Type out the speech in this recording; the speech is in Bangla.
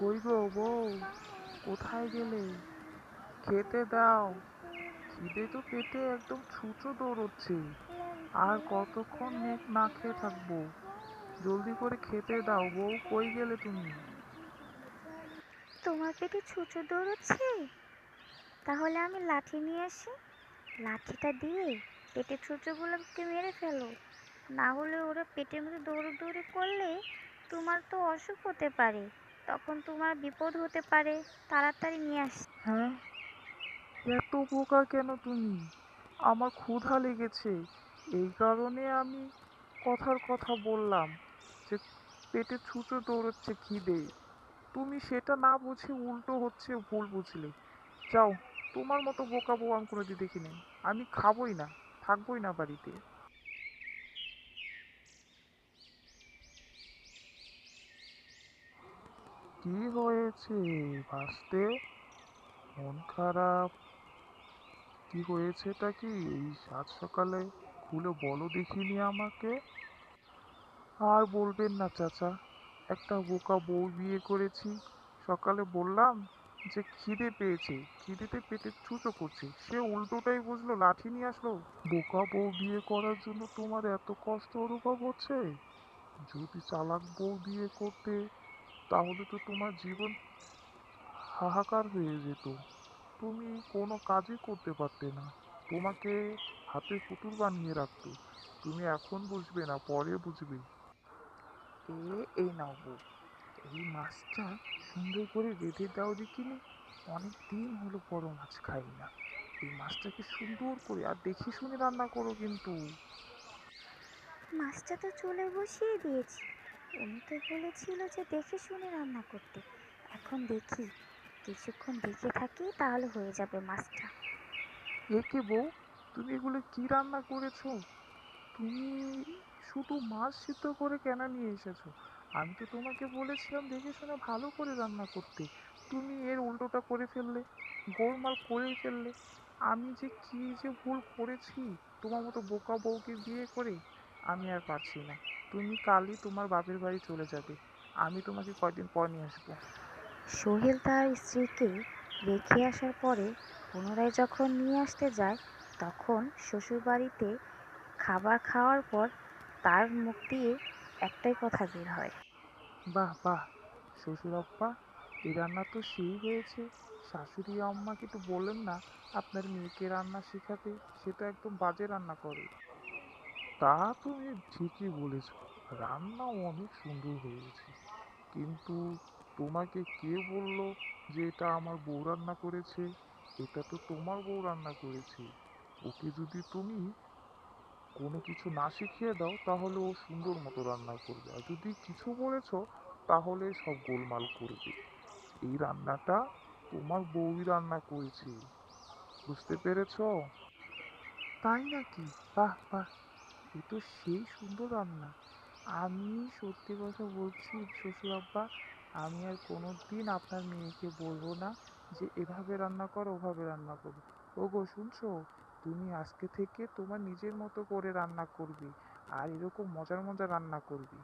কই গো বউ, কোথায় গেলে? খেতে দাও। খিদে তো পেটে একদম ছুঁচো দৌড়চ্ছে। আর কতক্ষণ নেক না খেয়ে থাকব? জলদি করে খেতে দাও, বউ, কই গেলে তুমি? তোমার পেটে ছুঁচো দৌড়চ্ছে। তাহলে আমি লাঠি নিয়ে আসি। লাঠিটা দিয়ে পেটে ছুঁচোগুলোকে মেরে ফেলো। না হলে ওরা পেটের মধ্যে দৌড়ে দৌড়ে করলে তোমার তো অসুখ হতে পারে। তখন তোমার বিপদ হতে পারে, তাড়াতাড়ি নিয়ে আস। হ্যাঁ? এত বোকা কেন তুমি? আমার ক্ষুধা লেগেছে। এই কারণে আমি কথার কথা বললাম যে পেটে ছুঁচো দৌড়চ্ছে খিদে। তুমি সেটা না বুঝে উল্টো হচ্ছে ভুল বুঝলে। যাও, তোমার মতো বোকা বউ আমি কোনোদিন দেখিনি। আমি খাবোই না, থাকবোই না বাড়িতে। কি হয়েছে? ভাসতে মন খারাপ। কি হয়েছেটা কি? এই সাত সকালে খুলে বলো দেখিনি আমাকে। আর বলবেন না চাচা, একটা বোকা বউ বিয়ে করেছি। সকালে বললাম যে খিদে পেয়েছে, খিদেতে পেটে ছুঁচো করছে। সে উল্টোটাই বুঝলো, লাঠি নিয়ে আসলো। বোকা বউ বিয়ে করার জন্য তোমার এত কষ্ট অনুভব হচ্ছে? যদি চালাক বউ বিয়ে করতে তাহলে তো তোমার জীবন হাহাকার হয়ে যেত। তুমি কোনো কাজই করতে পারতে না। তোমাকে হাতে পুতুল বানিয়ে রাখতো। তুমি এখন বুঝবে না, পরে বুঝবে। এ, এই নাও বউ। এই মাছটা সুন্দর করে রেঁধে দাও দেখিনি। অনেক দিন হলো বড় মাছ খাই না। এই মাছটাকে সুন্দর করে, আর দেখে শুনে রান্না করো কিন্তু। মাছটা তো চুলে বসিয়ে দিয়েছি। উনি তো বলেছিল যে দেখে শুনে রান্না করতে। এখন দেখি, কিছুক্ষণ দেখে থাকি তাহলে হয়ে যাবে মাছটা। একে বউ, তুমি এগুলো কি রান্না করেছ? তুমি শুধু মাছ সিদ্ধ করে কেন নিয়ে এসেছ? আমি তো তোমাকে বলেছিলাম দেখে শুনে ভালো করে রান্না করতে। তুমি এর উল্টোটা করে ফেললে, গোলমাল করেই ফেললে। আমি যে কি যে ভুল করেছি, তোমার মতো বোকা বউকে বিয়ে করে? আমি আর পারছি না। তুমি কালই তোমার বাপের বাড়ি চলে যাবে। আমি তোমাকে কয়দিন পর নিয়ে আসব। সোহেল তার স্ত্রীকে রেখে আসার পরে পুনরায় যখন নিয়ে আসতে যায় তখন শ্বশুরবাড়িতে খাবার খাওয়ার পর তার মুখ দিয়ে একটাই কথা বের হয়। বাহ বাহ শ্বশুর আব্বা এই রান্না তো সেই হয়েছে। শাশুড়ি আম্মাকে তো বললেন না আপনার মেয়েকে রান্না শেখাতে। সে তো একদম বাজে রান্না করে। তা তুমি ঠিকই বলেছ রান্না অনেক সুন্দর হয়েছে। কিন্তু তোমাকে কে বলল যে এটা আমার বউ রান্না করেছে? এটা তো তোমার বউ রান্না করেছে। ওকে যদি তুমি কোনো কিছু না শিখিয়ে দাও, তাহলে ও সুন্দর মতো রান্না করবে। আর যদি কিছু বলেছ, তাহলে সব গোলমাল করবে। এই রান্নাটা তোমার বউই রান্না করেছে। বুঝতে পেরেছ? তাই নাকি? বাহ বাহ। এ তো সেই সুন্দর রান্না। আমি সত্যি কথা বলছি শ্বশুর আব্বা আমি আর কোনো দিন আপনার মেয়েকে বলব না যে, এভাবে রান্না করো, ওভাবে রান্না করো। ওগো, শুনছো? তুমি আজকে থেকে তোমার নিজের মতো করে রান্না করবি, আর এরকম মজার মজার রান্না করবে।